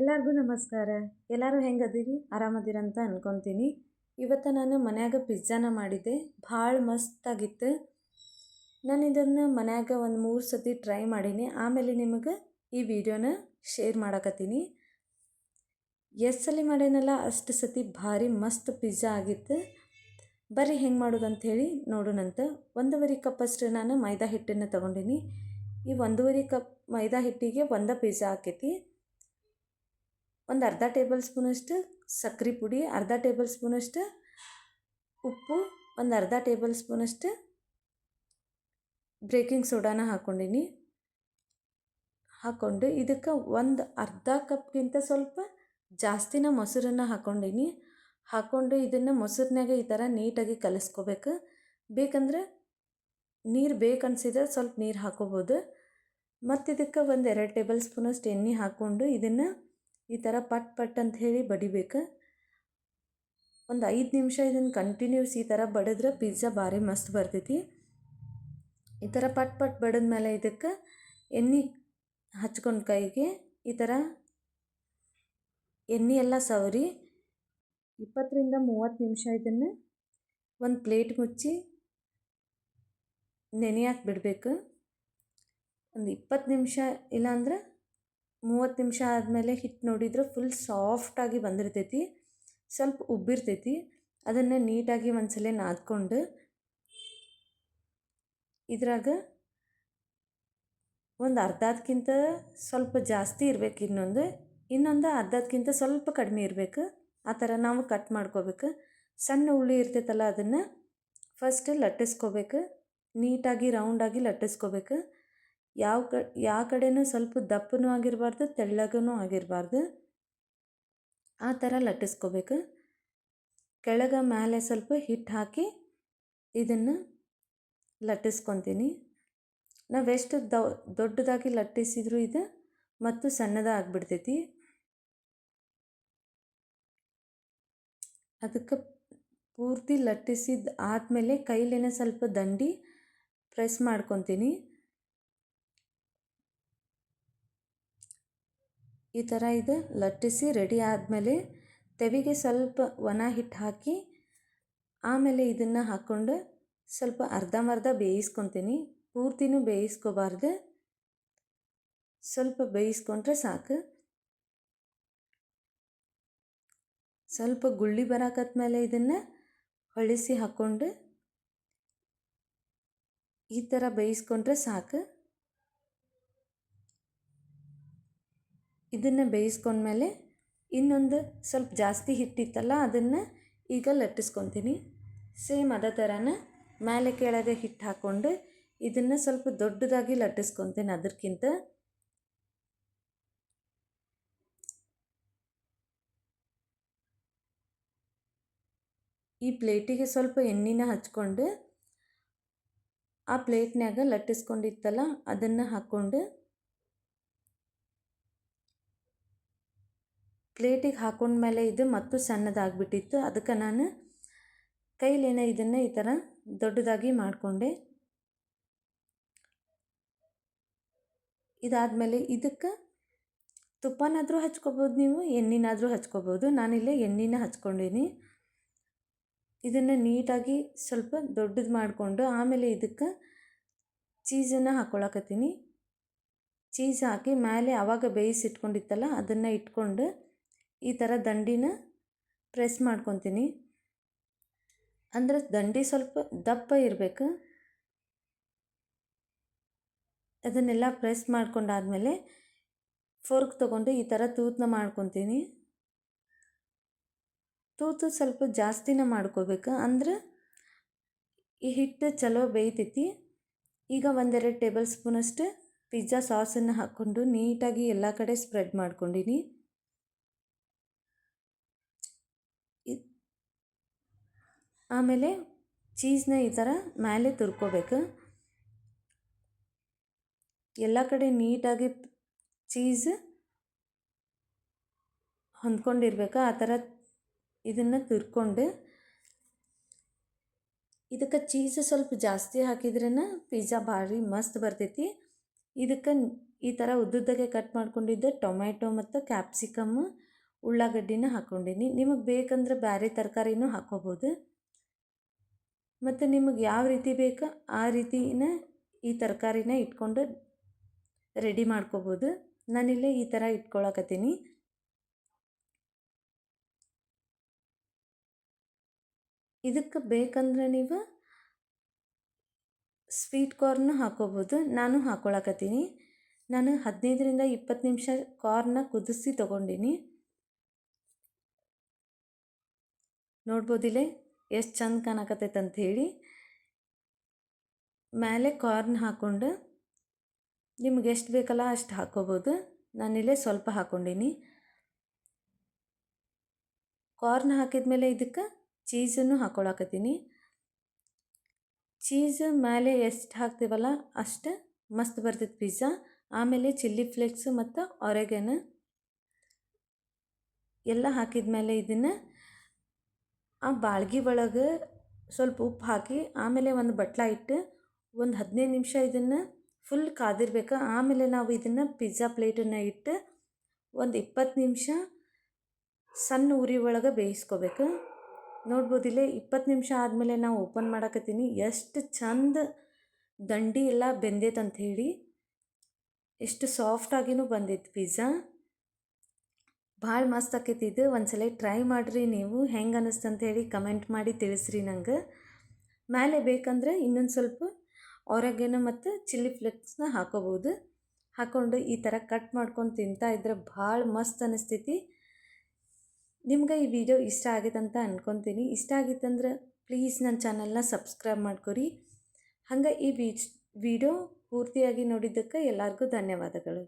ಎಲ್ಲರಿಗೂ ನಮಸ್ಕಾರ. ಎಲ್ಲರೂ ಹೆಂಗದಿರಿ? ಆರಾಮದಿರಂತ ಅಂದ್ಕೊತೀನಿ ಇವತ್ತು ನಾನು ಮನ್ಯಾಗ ಪಿಜ್ಜಾನ ಮಾಡಿದ್ದೆ. ಭಾಳ ಮಸ್ತಾಗಿತ್ತು ನಾನು ಇದನ್ನು ಮನ್ಯಾಗ ಒಂದು ಮೂರು ಸತಿ ಟ್ರೈ ಮಾಡೀನಿ. ಆಮೇಲೆ ನಿಮಗೆ ಈ ವಿಡಿಯೋನ ಶೇರ್ ಮಾಡಕತ್ತೀನಿ. ಎಷ್ಟು ಸಲ ಮಾಡೇನಲ್ಲ, ಅಷ್ಟು ಸತಿ ಭಾರಿ ಮಸ್ತ್ ಪಿಜ್ಜಾ ಆಗಿತ್ತು. ಬರ್ರಿ ಹೆಂಗೆ ಮಾಡೋದು ಅಂಥೇಳಿ ನೋಡೋಣಂತ. ಒಂದೂವರೆ ಕಪ್ಪಷ್ಟು ನಾನು ಮೈದಾ ಹಿಟ್ಟನ್ನು ತೊಗೊಂಡಿನಿ. ಈ ಒಂದೂವರೆ ಕಪ್ ಮೈದಾ ಹಿಟ್ಟಿಗೆ ಒಂದು ಪಿಜ್ಜಾ ಆಕೈತಿ ಒಂದು ಅರ್ಧ ಟೇಬಲ್ ಸ್ಪೂನಷ್ಟು ಸಕ್ಕರೆ ಪುಡಿ, ಅರ್ಧ ಟೇಬಲ್ ಸ್ಪೂನಷ್ಟು ಉಪ್ಪು, ಒಂದು ಅರ್ಧ ಟೇಬಲ್ ಸ್ಪೂನಷ್ಟು ಬ್ರೇಕಿಂಗ್ ಸೋಡಾನ ಹಾಕ್ಕೊಂಡೀನಿ ಹಾಕ್ಕೊಂಡು ಇದಕ್ಕೆ ಒಂದು ಅರ್ಧ ಕಪ್ಗಿಂತ ಸ್ವಲ್ಪ ಜಾಸ್ತಿನ ಮೊಸರನ್ನು ಹಾಕ್ಕೊಂಡೀನಿ ಹಾಕ್ಕೊಂಡು ಇದನ್ನು ಮೊಸರಿನಾಗ ಈ ಥರ ನೀಟಾಗಿ ಕಲಿಸ್ಕೋಬೇಕು. ಬೇಕಂದ್ರೆ ನೀರು ಬೇಕನ್ಸಿದ್ರೆ ಸ್ವಲ್ಪ ನೀರು ಹಾಕೋಬೋದು. ಮತ್ತು ಇದಕ್ಕೆ ಒಂದು ಎರಡು ಟೇಬಲ್ ಸ್ಪೂನಷ್ಟು ಎಣ್ಣೆ ಹಾಕ್ಕೊಂಡು ಇದನ್ನು ಈ ಥರ ಪಟ್ ಪಟ್ ಅಂತ ಹೇಳಿ ಬಡಿಬೇಕು. ಒಂದು ಐದು ನಿಮಿಷ ಇದನ್ನು ಕಂಟಿನ್ಯೂಸ್ ಈ ಥರ ಬಡಿದ್ರೆ ಪಿಜ್ಜಾ ಭಾರಿ ಮಸ್ತ್ ಬರ್ತೈತಿ. ಈ ಥರ ಪಟ್ ಪಟ್ ಬಡಿದ ಮೇಲೆ ಇದಕ್ಕೆ ಎಣ್ಣೆ ಹಚ್ಕೊಂಡು ಕೈಗೆ ಈ ಥರ ಎಣ್ಣೆ ಎಲ್ಲ ಸವರಿ ಇಪ್ಪತ್ತರಿಂದ ಮೂವತ್ತು ನಿಮಿಷ ಇದನ್ನು ಒಂದು ಪ್ಲೇಟ್ ಮುಚ್ಚಿ ನೆನೆಯಾಕೆ ಬಿಡಬೇಕು. ಒಂದು ಇಪ್ಪತ್ತು ನಿಮಿಷ ಇಲ್ಲಾಂದ್ರೆ ಮೂವತ್ತು ನಿಮಿಷ ಆದಮೇಲೆ ಹಿಟ್ಟು ನೋಡಿದ್ರೆ ಫುಲ್ ಸಾಫ್ಟಾಗಿ ಬಂದಿರ್ತೈತಿ. ಸ್ವಲ್ಪ ಉಬ್ಬಿರ್ತೈತಿ. ಅದನ್ನು ನೀಟಾಗಿ ಒಂದ್ಸಲ ನಾದ್ಕೊಂಡು ಇದ್ರಾಗ ಒಂದು ಅರ್ಧಕ್ಕಿಂತ ಸ್ವಲ್ಪ ಜಾಸ್ತಿ ಇರಬೇಕು ಇನ್ನೊಂದು. ಇನ್ನೊಂದು ಅರ್ಧಕ್ಕಿಂತ ಸ್ವಲ್ಪ ಕಡಿಮೆ ಇರಬೇಕು. ಆ ಥರ ನಾವು ಕಟ್ ಮಾಡ್ಕೋಬೇಕು. ಸಣ್ಣ ಹುಳಿ ಇರ್ತೈತಲ್ಲ ಅದನ್ನು ಫಸ್ಟ್ ಲಟ್ಟಿಸ್ಕೋಬೇಕು. ನೀಟಾಗಿ ರೌಂಡಾಗಿ ಲಟ್ಟಿಸ್ಕೋಬೇಕು. ಯಾವ ಕ, ಯಾವ ಕಡೆನೂ ಸ್ವಲ್ಪ ದಪ್ಪನೂ ಆಗಿರಬಾರ್ದು ತೆಳ್ಳಗೂ ಆಗಿರಬಾರ್ದು. ಆ ಥರ ಲಟ್ಟಿಸ್ಕೋಬೇಕು. ಕೆಳಗೆ ಮೇಲೆ ಸ್ವಲ್ಪ ಹಿಟ್ಟು ಹಾಕಿ ಇದನ್ನು ಲಟ್ಟಿಸ್ಕೊತೀನಿ. ನಾವೆಷ್ಟು ದೊಡ್ಡದಾಗಿ ಲಟ್ಟಿಸಿದ್ರು ಇದು ಮತ್ತು ಸಣ್ಣದಾಗ್ಬಿಡ್ತೈತಿ. ಅದಕ್ಕೆ ಪೂರ್ತಿ ಲಟ್ಟಿಸಿದ ಆದಮೇಲೆ ಕೈಲೇನೆ ಸ್ವಲ್ಪ ದಂಡಿ ಪ್ರೆಸ್ ಮಾಡ್ಕೊತೀನಿ. ಈ ಥರ ಇದು. ಲಟ್ಟಿಸಿ ರೆಡಿ ಆದಮೇಲೆ ತೆವಿಗೆ ಸ್ವಲ್ಪ ಒಣ ಹಿಟ್ಟು ಹಾಕಿ ಆಮೇಲೆ ಇದನ್ನು ಹಾಕ್ಕೊಂಡು ಸ್ವಲ್ಪ ಅರ್ಧಂಬರ್ಧ ಬೇಯಿಸ್ಕೊತೀನಿ. ಪೂರ್ತಿನೂ ಬೇಯಿಸ್ಕೋಬಾರ್ದು. ಸ್ವಲ್ಪ ಬೇಯಿಸ್ಕೊಂಡ್ರೆ ಸಾಕು. ಸ್ವಲ್ಪ ಗುಳ್ಳಿ ಬರಾಕತ್ಮೇಲೆ ಇದನ್ನು ಹೊಳಿಸಿ ಹಾಕ್ಕೊಂಡು ಈ ಥರ ಬೇಯಿಸ್ಕೊಂಡ್ರೆ ಸಾಕು. ಇದನ್ನು ಬೇಯಿಸ್ಕೊಂಡ್ಮೇಲೆ ಇನ್ನೊಂದು ಸ್ವಲ್ಪ ಜಾಸ್ತಿ ಹಿಟ್ಟಿತ್ತಲ್ಲ, ಅದನ್ನು ಈಗ ಲಟ್ಟಿಸ್ಕೊತೀನಿ. ಸೇಮ್ ಅದೇ ಥರನ ಮೇಲೆ ಕೆಳಗೆ ಹಿಟ್ಟು ಹಾಕ್ಕೊಂಡು ಇದನ್ನು ಸ್ವಲ್ಪ ದೊಡ್ಡದಾಗಿ ಲಟ್ಟಿಸ್ಕೊತೀನಿ ಅದಕ್ಕಿಂತ ಈ ಪ್ಲೇಟಿಗೆ ಸ್ವಲ್ಪ ಎಣ್ಣೆನ ಹಚ್ಕೊಂಡು ಆ ಪ್ಲೇಟ್ನಾಗ ಲಟ್ಟಿಸ್ಕೊಂಡಿತ್ತಲ್ಲ, ಅದನ್ನು ಹಾಕ್ಕೊಂಡು ಪ್ಲೇಟಿಗೆ ಹಾಕೊಂಡ್ಮೇಲೆ ಇದು ಮತ್ತು ಸಣ್ಣದಾಗ್ಬಿಟ್ಟಿತ್ತು. ಅದಕ್ಕೆ ನಾನು ಕೈಲೇನ ಇದನ್ನು ಈ ಥರ ದೊಡ್ಡದಾಗಿ ಮಾಡಿಕೊಂಡೆ. ಇದಾದಮೇಲೆ ಇದಕ್ಕೆ ತುಪ್ಪನಾದರೂ ಹಚ್ಕೋಬೋದು ನೀವು, ಎಣ್ಣೆನಾದರೂ ಹಚ್ಕೋಬೋದು. ನಾನಿಲ್ಲೇ ಎಣ್ಣೆನ ಹಚ್ಕೊಂಡೀನಿ ಇದನ್ನು ನೀಟಾಗಿ ಸ್ವಲ್ಪ ದೊಡ್ಡದು ಮಾಡಿಕೊಂಡು ಆಮೇಲೆ ಇದಕ್ಕೆ ಚೀಸನ್ನು ಹಾಕ್ಕೊಳಕತ್ತೀನಿ ಚೀಸ್ ಹಾಕಿ ಮೇಲೆ ಆವಾಗ ಬೇಯಿಸಿಟ್ಕೊಂಡಿತ್ತಲ್ಲ, ಅದನ್ನು ಇಟ್ಕೊಂಡು ಈ ಥರ ದಂಡಿನ ಪ್ರೆಸ್ ಮಾಡ್ಕೊತೀನಿ. ಅಂದರೆ ದಂಡಿ ಸ್ವಲ್ಪ ದಪ್ಪ ಇರಬೇಕು. ಅದನ್ನೆಲ್ಲ ಪ್ರೆಸ್ ಮಾಡ್ಕೊಂಡಾದಮೇಲೆ ಫೋರ್ಕ್ ತೊಗೊಂಡು ಈ ಥರ ತೂತನ್ನ ಮಾಡ್ಕೊತೀನಿ. ತೂತು ಸ್ವಲ್ಪ ಜಾಸ್ತಿನ ಮಾಡ್ಕೋಬೇಕು. ಅಂದ್ರೆ ಈ ಹಿಟ್ಟು ಚಲೋ ಬೇಯ್ತೈತಿ. ಈಗ ಒಂದೆರಡು ಟೇಬಲ್ ಸ್ಪೂನಷ್ಟು ಪಿಜ್ಜಾ ಸಾಸನ್ನು ಹಾಕ್ಕೊಂಡು ನೀಟಾಗಿ ಎಲ್ಲ ಕಡೆ ಸ್ಪ್ರೆಡ್ ಮಾಡ್ಕೊಂಡಿನಿ. ಆಮೇಲೆ ಚೀಸ್ನ ಈ ಥರ ಮೇಲೆ ತುರ್ಕೋಬೇಕು. ಎಲ್ಲ ಕಡೆ ನೀಟಾಗಿ ಚೀಸ್ ಹೊಂದ್ಕೊಂಡಿರ್ಬೇಕು. ಆ ಥರ ಇದನ್ನು ತುರ್ಕೊಂಡು ಇದಕ್ಕೆ ಚೀಸ್ ಸ್ವಲ್ಪ ಜಾಸ್ತಿ ಹಾಕಿದ್ರೇ ಪಿಜ್ಜಾ ಭಾರಿ ಮಸ್ತ್ ಬರ್ತೈತಿ. ಇದಕ್ಕೆ ಈ ಥರ ಉದ್ದುದ್ದಗೆ ಕಟ್ ಮಾಡ್ಕೊಂಡಿದ್ದ ಟೊಮ್ಯಾಟೊ ಮತ್ತು ಕ್ಯಾಪ್ಸಿಕಮ್ ಉಳ್ಳಾಗಡ್ಡಿನ ಹಾಕ್ಕೊಂಡೀನಿ ನಿಮಗೆ ಬೇಕಂದ್ರೆ ಬೇರೆ ತರಕಾರಿನೂ ಹಾಕ್ಕೋಬೋದು. ಮತ್ತು ನಿಮಗೆ ಯಾವ ರೀತಿ ಬೇಕು ಆ ರೀತಿನ ಈ ತರಕಾರಿನ ಇಟ್ಕೊಂಡು ರೆಡಿ ಮಾಡ್ಕೋಬೋದು. ನಾನಿಲ್ಲೇ ಈ ಥರ ಇಟ್ಕೊಳಕತ್ತೀನಿ. ಇದಕ್ಕೆ ಬೇಕಂದ್ರೆ ನೀವು ಸ್ವೀಟ್ ಕಾರ್ನ್ ಹಾಕೋಬೋದು. ನಾನು ಹಾಕೊಳಕತ್ತೀನಿ. ನಾನು ಹದಿನೈದರಿಂದ ಇಪ್ಪತ್ತು ನಿಮಿಷ ಕಾರ್ನ ಕುದಿಸಿ ತೊಗೊಂಡಿನಿ. ನೋಡ್ಬೋದಿಲ್ಲೇ? ಎಷ್ಟು ಚಂದ ಕಾಣಕತ್ತೈತೆ ಅಂತ ಹೇಳಿ ಮೇಲೆ ಕಾರ್ನ್ ಹಾಕ್ಕೊಂಡು ನಿಮ್ಗೆ ಎಷ್ಟು ಬೇಕಲ್ಲ ಅಷ್ಟು ಹಾಕ್ಕೋಬೋದು ನಾನಿಲ್ಲೇ ಸ್ವಲ್ಪ ಹಾಕ್ಕೊಂಡೀನಿ ಕಾರ್ನ್ ಹಾಕಿದ್ಮೇಲೆ ಇದಕ್ಕೆ ಚೀಸನ್ನು ಹಾಕ್ಕೊಳಕತ್ತೀನಿ ಚೀಸ್ ಮೇಲೆ ಎಷ್ಟು ಹಾಕ್ತೀವಲ್ಲ ಅಷ್ಟು ಮಸ್ತ್ ಬರ್ತೈತೆ ಪಿಜ್ಜಾ ಆಮೇಲೆ ಚಿಲ್ಲಿ ಫ್ಲೇಕ್ಸು ಮತ್ತು ಆರೆಗನ್ ಎಲ್ಲ ಹಾಕಿದ್ಮೇಲೆ ಇದನ್ನು ಆ ಬಾಳ್ಗಿ ಒಳಗೆ ಸ್ವಲ್ಪ ಉಪ್ಪು ಹಾಕಿ ಆಮೇಲೆ ಒಂದು ಬಟ್ಲ ಇಟ್ಟು ಒಂದು ಹದಿನೈದು ನಿಮಿಷ ಇದನ್ನು ಫುಲ್ ಕಾದಿರ್ಬೇಕು. ಆಮೇಲೆ ನಾವು ಇದನ್ನು ಪಿಜ್ಜಾ ಪ್ಲೇಟನ್ನು ಇಟ್ಟು ಒಂದು ಇಪ್ಪತ್ತು ನಿಮಿಷ ಸಣ್ಣ ಉರಿ ಒಳಗೆ ಬೇಯಿಸ್ಕೋಬೇಕು. ನೋಡ್ಬೋದಿಲ್ಲ ಇಪ್ಪತ್ತು ನಿಮಿಷ ಆದಮೇಲೆ ನಾವು ಓಪನ್ ಮಾಡಕತ್ತೀನಿ. ಎಷ್ಟು ಚಂದ ದಂಡಿ ಎಲ್ಲ ಬೆಂದೈತೆ ಅಂತ ಹೇಳಿ. ಎಷ್ಟು ಸಾಫ್ಟಾಗಿಯೂ ಬಂದಿತ್ತು ಪಿಜ್ಜಾ ಭಾಳ ಮಸ್ತ್ ಆಕೈತಿ ಇದು. ಒಂದ್ಸಲ ಟ್ರೈ ಮಾಡಿರಿ ನೀವು. ಹೆಂಗೆ ಅನ್ನಿಸ್ತು ಅಂತ ಹೇಳಿ ಕಮೆಂಟ್ ಮಾಡಿ ತಿಳಿಸ್ರಿ ನಂಗೆ. ಮೇಲೆ ಬೇಕಂದ್ರೆ ಇನ್ನೊಂದು ಸ್ವಲ್ಪ ಆರೆಗೇನೋ ಮತ್ತು ಚಿಲ್ಲಿ ಫ್ಲೇಕ್ಸ್ನ ಹಾಕೋಬೋದು. ಹಾಕ್ಕೊಂಡು ಈ ಥರ ಕಟ್ ಮಾಡ್ಕೊಂಡು ತಿಂತಾ ಇದ್ರೆ ಭಾಳ ಮಸ್ತ್ ಅನ್ನಿಸ್ತೈತಿ ನಿಮ್ಗೆ ಈ ವಿಡಿಯೋ ಇಷ್ಟ ಆಗೈತೆ ಅಂತ ಅನ್ಕೊತೀನಿ. ಇಷ್ಟ ಆಗಿತ್ತಂದ್ರೆ ಪ್ಲೀಸ್ ನನ್ನ ಚಾನಲ್ನ ಸಬ್ಸ್ಕ್ರೈಬ್ ಮಾಡ್ಕೊರಿ. ಹಂಗೆ ಈ ವಿಡಿಯೋ ಪೂರ್ತಿಯಾಗಿ ನೋಡಿದ್ದಕ್ಕೆ ಎಲ್ಲರಿಗೂ ಧನ್ಯವಾದಗಳು.